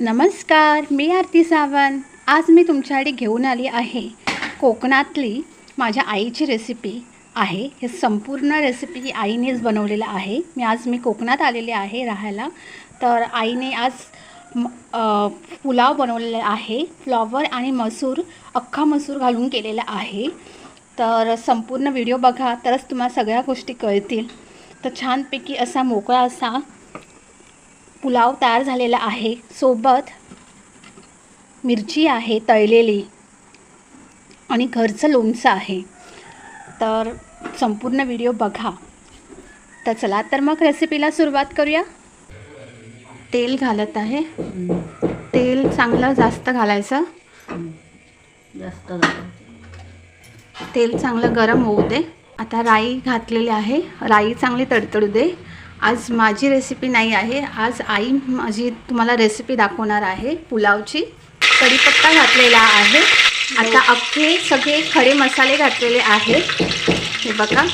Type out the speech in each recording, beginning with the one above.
नमस्कार मी आरती सावंत. आज मी तुमच्यासाठी घेऊन आली आहे कोकणातली माझ्या आईची रेसिपी आहे. हे संपूर्ण रेसिपी आईनेच बनवलेलं आहे. मी आज मी कोकणात आलेले आहे राहायला. तर आईने आज पुलाव बनवलेला आहे. फ्लॉवर आणि मसूर अख्खा मसूर घालून केलेला आहे. तर संपूर्ण व्हिडिओ बघा तरच तुम्हाला सगळ्या गोष्टी कळतील. तर छानपैकी असा मोकळा असा पुलाव तयार झालेला आहे. सोबत मिरची आहे तळलेली आणि घरचं लोणचं आहे. तर संपूर्ण व्हिडिओ बघा. तर चला तर मग रेसिपीला सुरुवात करूया. तेल घालत आहे. तेल चांगलं जास्त घालायचं. जास्त तेल चांगलं गरम होऊ दे. आता राई घातलेली आहे. राई चांगली तडतडू दे. आज माझी रेसिपी नाही आहे. आज आई माझी तुम्हाला रेसिपी दाखवणार आहे. पुलावची कढीपत्ता घातलेला आहे. आता अख्खे सगळे खडे मसाले घातलेले आहेत. हे बघा.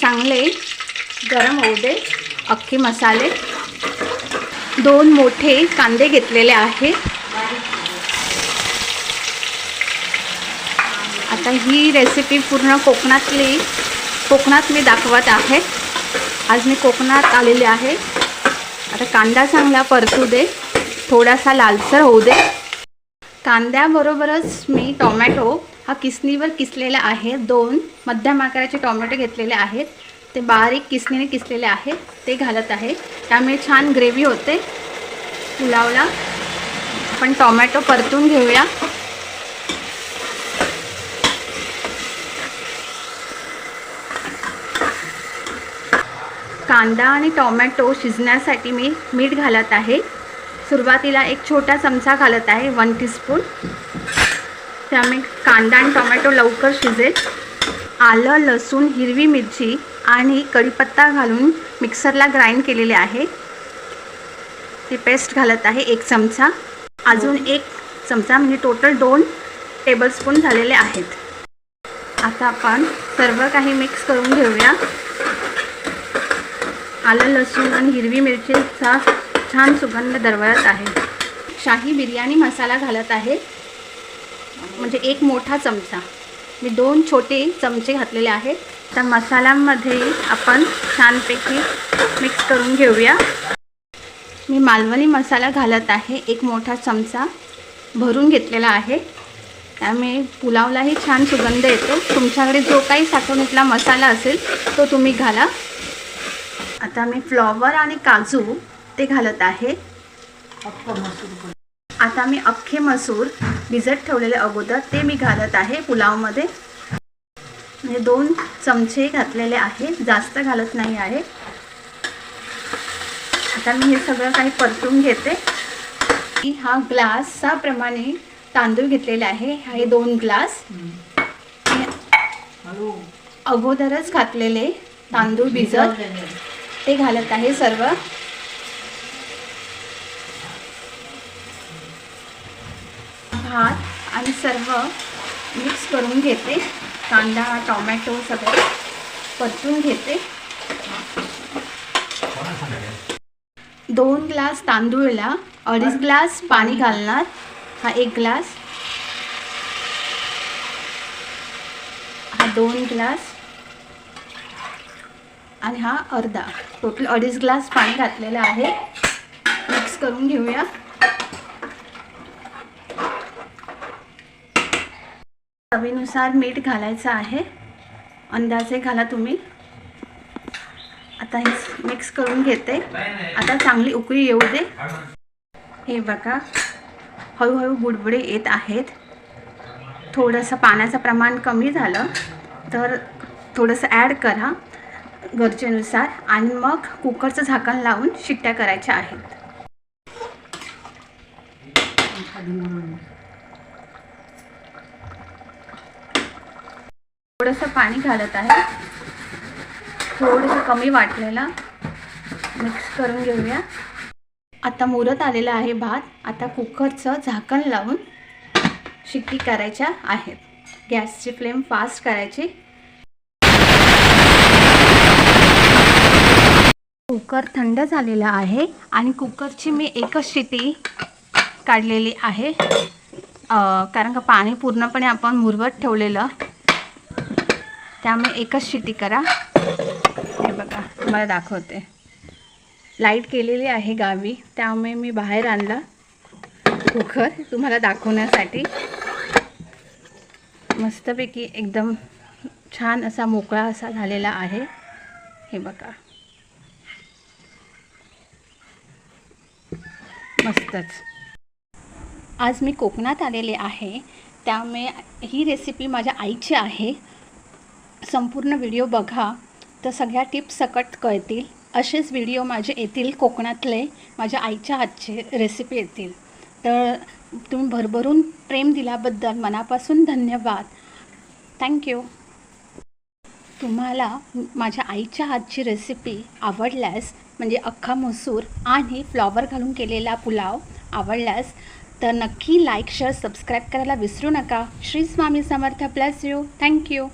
चांगले गरम होऊ दे. अख्खे मसाले. दोन मोठे कांदे घेतलेले आहेत. आता ही रेसिपी पूर्ण कोकणातली कोकणात मी दाखवत आहे. आज मी कोकणात आलेले आहे. आता कांदा चांगला परतू दे. थोडासा लालसर होऊ दे. कांद्याबरोबरच मी टोमॅटो हा किसणीवर किसलेला आहे. दोन मध्यम आकाराचे टोमॅटो घेतलेले आहेत. ते बारीक किसणीने किसलेले आहेत. ते घालत आहे. त्यामुळे छान ग्रेव्ही होते. पुलावला. आपण टोमॅटो परतून घेऊया. कांदा आणि टोमॅटो शिजण्यासाठी मी मीठ घालत आहे. सुरुवातीला एक छोटा चमचा घालत आहे वन टीस्पून त्यामुळे कांदा आणि टोमॅटो लवकर शिजेल. आलं लसूण हिरवी मिरची आणि कढीपत्ता घालून मिक्सरला ग्राइंड केलेले आहे. ती पेस्ट घालत आहे एक चमचा. अजून एक चमचा म्हणजे टोटल दोन टेबलस्पून झालेले आहेत. आता आपण सर्व काही मिक्स करून घेऊया. आलं लसूण आणि हिरवी मिरचीचा छान सुगंध दरवळत आहे. शाही बिर्याणी मसाला घालत आहे. म्हणजे एक मोठा चमचा. मी दोन छोटे चमचे घातलेले आहेत. त्या मसाल्यामध्ये आपण छानपैकी मिक्स करून घेऊया. मी मालवणी मसाला घालत आहे. एक मोठा चमचा भरून घेतलेला आहे. त्यामुळे पुलावलाही छान सुगंध येतो. तुमच्याकडे जो काही साठवणीतला मसाला असेल तो तुम्ही घाला. आता मी फ्लॉवर आणि काजू ते घालत आहे. आता मी अख्खे मसूर भिजत ठेवलेले अगोदर ते मी घालत आहे पुलावमध्ये. म्हणजे दोन चमचे घातलेले आहे जास्त घालत नाही आहे. आता मी हे सगळं काही परतून घेते. की हा ग्लासाप्रमाणे तांदूळ घेतलेले आहे हा दोन ग्लास. मी अगोदरच घातलेले तांदूळ भिजत. ते घालत आहे सर्व. भात आणि सर्व मिक्स करून घेते. कांदा टोमॅटो सगळं परतून घेते. दोन ग्लास तांदूळला अडीच ग्लास पाणी घालणार. हा एक ग्लास. हा दोन ग्लास. आणि हा अर्धा. टोटल अडीच ग्लास पाणी घातलेलं आहे. मिक्स करून घेऊया. चवीनुसार मीठ घालायचं आहे. अंदाजे घाला तुम्ही. आता हे मिक्स करून घेते. आता चांगली उकळी येऊ दे. हे बघा. हळूहळू बुडबुडे येत आहेत. थोडंसं पाण्याचं प्रमाण कमी झालं. तर थोडंसं ॲड करा. गरजेनुसार आणि मग कुकरचं झाकण लावून शिट्ट्या करायच्या आहेत. थोडंसं पाणी घालत आहे. थोडंसं कमी वाटलेलं मिक्स करून घेऊया. आता मुरत आलेला आहे भात. आता कुकरचं झाकण लावून शिट्टी करायच्या आहेत. गॅसची फ्लेम फास्ट करायची. कुकर थंड झालेला आहे आणि कुकरची मी एकच शिटी काढलेली आहे. कारण का पाणी पूर्णपणे आपण मुरवत ठेवलेलं. त्यामुळे एकच शिटी करा. हे बघा तुम्हाला दाखवते. लाइट केलेली आहे गावी त्यामुळे मी बाहेर आणला कुकर तुम्हाला दाखवण्यासाठी. मस्तपैकी एकदम छान असा मोकळा असा झालेला आहे. हे बघा. मस्तच. आज मी कोकणात आलेले आहे. त्यामुळे ही रेसिपी माझ्या आईची आहे. संपूर्ण व्हिडिओ बघा. तर सगळ्या टिप्स सकट कळतील. असेच व्हिडिओ माझे येतील कोकणातले. माझ्या आईच्या हातचे रेसिपी येतील. तर तुम्ही भरभरून प्रेम दिल्याबद्दल मनापासून धन्यवाद. थँक्यू तुम्हाला माझ्या आईच्या हातची रेसिपी आवडल्यास म्हणजे अख्खा मसूर आणि फ्लॉवर घालून केलेला पुलाव आवडल्यास तर नक्की लाईक शेअर सबस्क्राईब करायला विसरू नका. Shri Swami Samarth plus you thank you